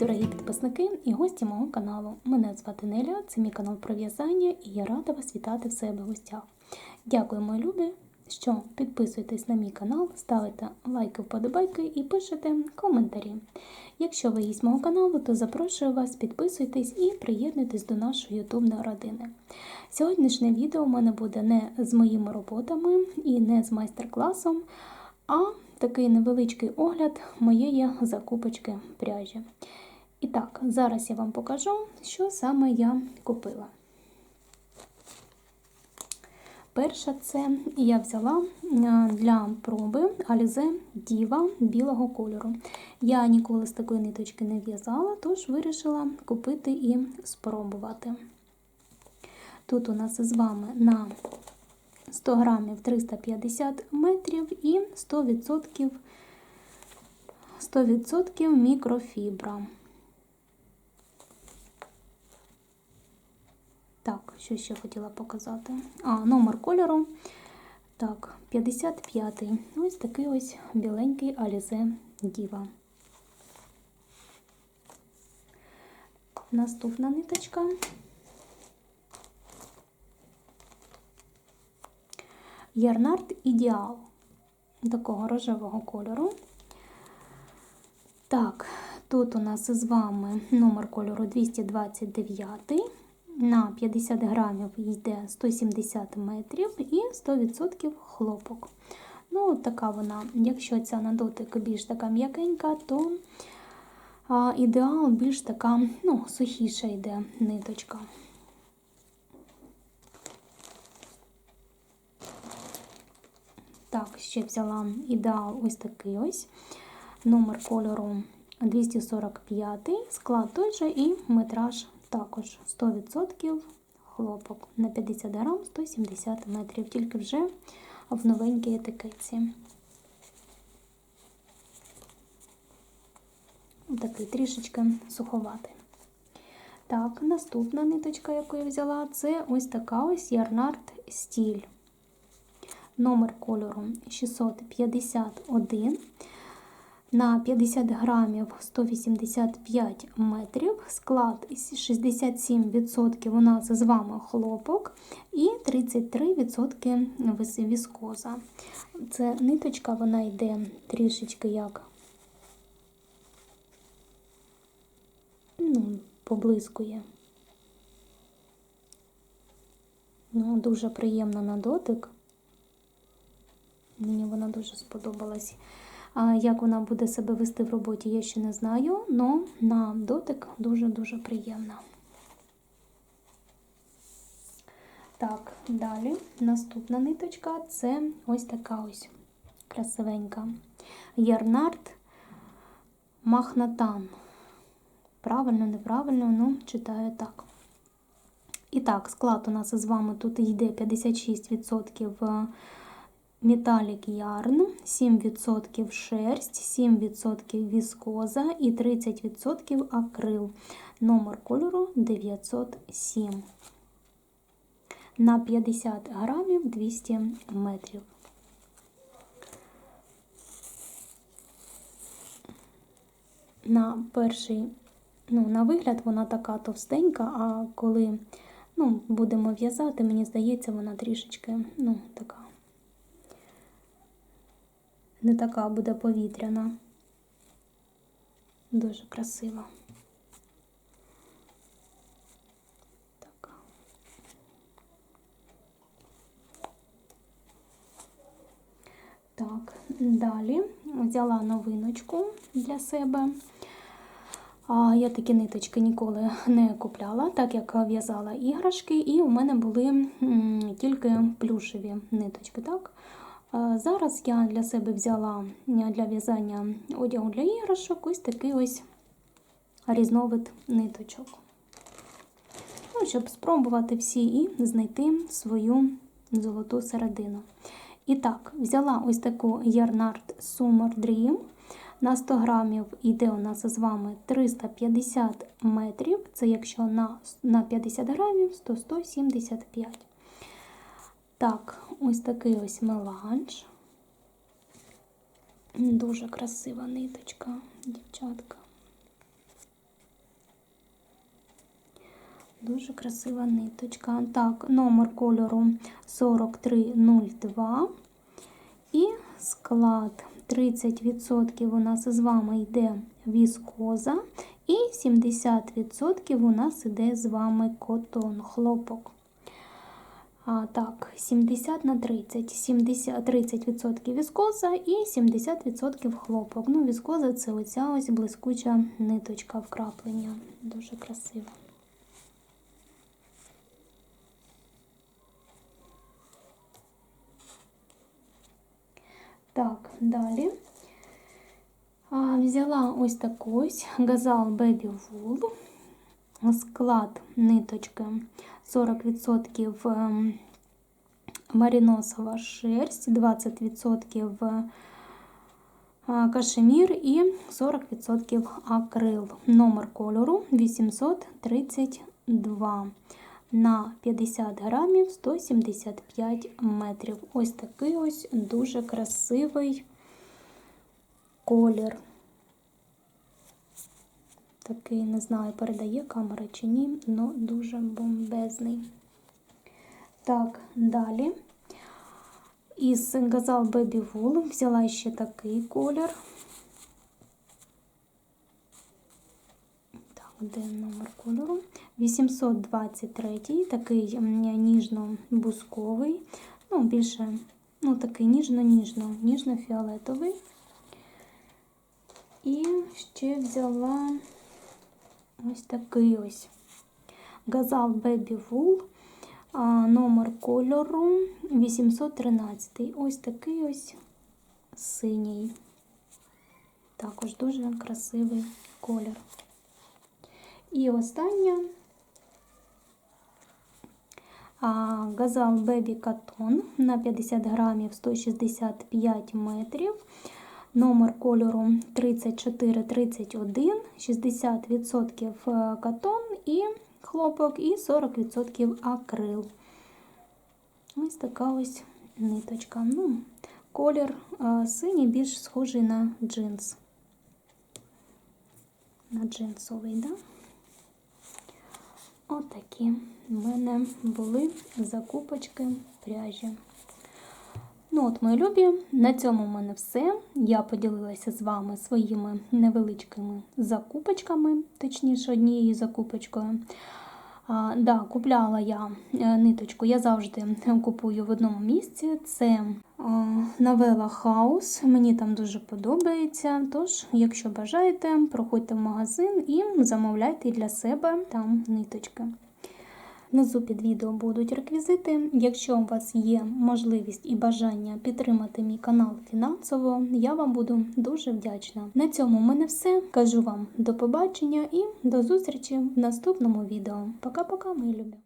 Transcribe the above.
дорогі підписники і гості мого каналу. Мене звати Неля, це мій канал про в'язання, і я рада вас вітати в себе в гостях. Дякую, мої любі, що підписуєтесь на мій канал, ставите лайки, вподобайки і пишете коментарі. Якщо ви є з мого каналу, то запрошую вас, підписуйтесь і приєднуйтесь до нашої ютубної родини. Сьогоднішнє відео у мене буде не з моїми роботами і не з майстер-класом, а такий невеличкий огляд моєї закупочки пряжі. І так, зараз я вам покажу, що саме я купила. Перше, це я взяла для проби Alize Diva білого кольору. Я ніколи з такої ниточки не в'язала, тож вирішила купити і спробувати. Тут у нас з вами на 100 грамів 350 метрів і 100%, 100% мікрофібра. Так, що ще хотіла показати? А, номер кольору. Так, 55-й. Ось такий ось біленький Alize Diva. Наступна ниточка. Ярнард Ідеал такого рожевого кольору. Так, тут у нас з вами номер кольору 229. На 50 грамів йде 170 метрів і 100% хлопок. Ну, така вона, якщо ця на дотик більш така м'якенька, то а, ідеал більш така ну, сухіша йде ниточка. Так, ще взяла ідеал ось такий ось. Номер кольору 245, склад той же і метраж також 100% хлопок. На 50 грам 170 метрів, тільки вже в новенькій етикетці. Такий трішечки суховатий. Так, наступна ниточка, яку я взяла, це ось така ось Ярнард стіль. Номер кольору 651. На 50 грамів 185 метрів. Склад 67% у нас з вами хлопок і 33% віскоза. Це ниточка, вона йде трішечки як ну, поблискує. Ну, Дуже приємна на дотик. Мені вона дуже сподобалась. Як вона буде себе вести в роботі, я ще не знаю, але на дотик дуже-дуже приємна. Так, далі наступна ниточка це ось така ось красивенька. Ярнард Махнатан. Правильно, неправильно, ну, читаю так. І так, склад у нас з вами тут йде 56% Металік ярн, 7% шерсть, 7% віскоза і 30% акрил. Номер кольору 907. На 50 грамів 200 метрів. На перший, ну, на вигляд, вона така товстенька, а коли ну, будемо в'язати, мені здається, вона трішечки ну, така. Не така буде повітряна. Дуже красива. Так. Так, далі взяла новиночку для себе. Я такі ниточки ніколи не купляла, так як в'язала іграшки, і у мене були тільки плюшеві ниточки. так? Зараз я для себе взяла для в'язання одягу для іграшок ось такий ось різновид ниточок. Ну, Щоб спробувати всі і знайти свою золоту середину. І так, взяла ось таку Ярнард Summer Dream. На 100 грамів йде у нас з вами 350 метрів. Це якщо на на 50 грамів, 100-175. Так, ось такий ось меланж. Дуже красива ниточка, дівчатка. Дуже красива ниточка. Так, номер кольору 4302. І склад 30% у нас з вами йде віскоза, і 70% у нас йде з вами котон, хлопок. А, так, 70 на 30. 70, 30% віскоза і 70% хлопок. Ну, віскоза це оця ось блискуча ниточка вкраплення. Дуже красиво. Так, далі. А, взяла ось таку газал Baby Wool. Склад ниточки 40% ем, маріносова шерсть, 20% а, кашемір і 40% акрил. Номер кольору 832 на 50 грамів 175 метрів. Ось такий ось дуже красивий колір. Такий, не знаю, передає камера чи ні, але дуже бомбезний. Так, далі. Із Газал Baby Wool взяла ще такий колір. Так, де номер кольору? 823, такий ніжно-бусковий, ну, більше, ну, такий ніжно-ніжно, ніжно-фіолетовий. І ще взяла ось такий ось Газал Baby Wool, номер кольору 813. Ось такий ось синій. Також дуже красивий колір. І остання Газал Baby Cotton на 50 грамів 165 метрів. Номер кольору 3431, 60% катон і хлопок, і 40% акрил. Ось така ось ниточка. Ну, Колір синій більш схожий на джинс. На джинсовий, да? Отакі в мене були закупочки пряжі. Ну от, мої любі, на цьому в мене все. Я поділилася з вами своїми невеличкими закупочками, точніше, однією закупочкою. А, да, Купляла я е, ниточку, я завжди купую в одному місці. Це Новела Хаус. Мені там дуже подобається. Тож, якщо бажаєте, проходьте в магазин і замовляйте для себе там ниточки. Внизу під відео будуть реквізити. Якщо у вас є можливість і бажання підтримати мій канал фінансово, я вам буду дуже вдячна. На цьому в мене все. Кажу вам до побачення і до зустрічі в наступному відео. Пока-пока, мої любі!